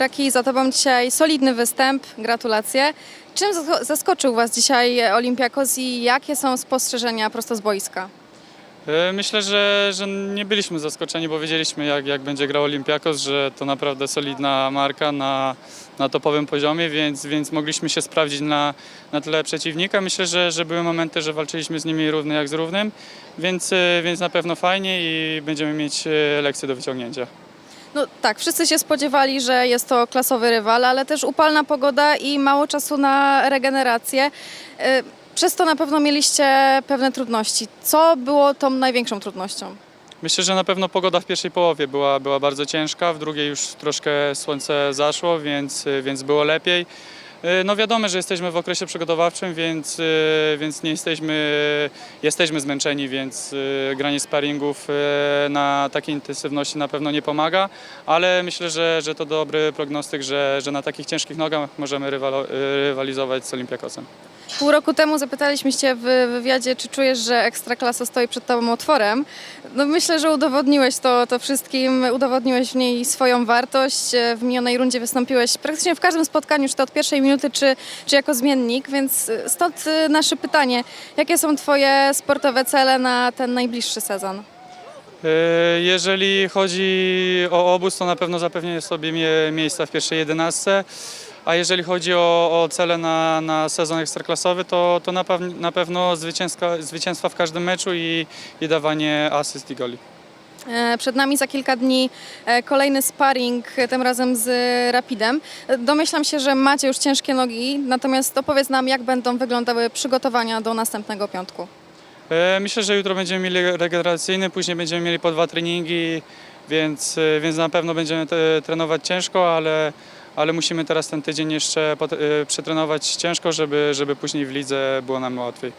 Raki, za Tobą dzisiaj solidny występ, gratulacje. Czym zasko- zaskoczył Was dzisiaj Olimpiakos i jakie są spostrzeżenia prosto z boiska? E, Myślę, że, że nie byliśmy zaskoczeni, bo wiedzieliśmy jak, jak będzie grał Olympiakos, że to naprawdę solidna marka na, na topowym poziomie, więc, więc mogliśmy się sprawdzić na, na tle przeciwnika. Myślę, że, że były momenty, że walczyliśmy z nimi równy jak z równym, więc, e, więc na pewno fajnie i będziemy mieć e, lekcje do wyciągnięcia. No tak, wszyscy się spodziewali, że jest to klasowy rywal, ale też upalna pogoda i mało czasu na regenerację. E, Przez to na pewno mieliście pewne trudności. Co było tą największą trudnością? Myślę, że na pewno pogoda w pierwszej połowie była, była bardzo ciężka, w drugiej już troszkę słońce zaszło, więc, więc było lepiej. E, No wiadomo, że jesteśmy w okresie przygotowawczym, więc, e, więc nie jesteśmy, jesteśmy zmęczeni, więc e, granie sparingów na takiej intensywności na pewno nie pomaga, ale myślę, że, że to dobry prognostyk, że, że na takich ciężkich nogach możemy rywalizować z Olympiakosem. Pół roku temu zapytaliśmy Cię w wywiadzie, czy czujesz, że Ekstraklasa stoi przed Tobą otworem. No myślę, że udowodniłeś to, to wszystkim, udowodniłeś w niej swoją wartość. W minionej rundzie wystąpiłeś praktycznie w każdym spotkaniu, czy to od pierwszej minuty, czy, czy jako zmiennik, więc stąd e, nasze pytanie. Jakie są Twoje sportowe cele na ten najbliższy sezon? E, Jeżeli chodzi o obóz, to na pewno zapewnię sobie mie- miejsca w pierwszej jedenastce. A jeżeli chodzi o, o cele na, na sezon ekstraklasowy, to, to na, na pewno zwycięstwa w każdym meczu i, i dawanie asyst i goli. E, Przed nami za kilka dni e, kolejny sparring, e, tym razem z Rapidem. Domyślam się, że macie już ciężkie nogi, natomiast opowiedz nam, jak będą wyglądały przygotowania do następnego piątku. Myślę, że jutro będziemy mieli regeneracyjny, później będziemy mieli po dwa treningi, więc, więc na pewno będziemy trenować ciężko, ale, ale musimy teraz ten tydzień jeszcze e, przetrenować ciężko, żeby, żeby później w lidze było nam łatwiej.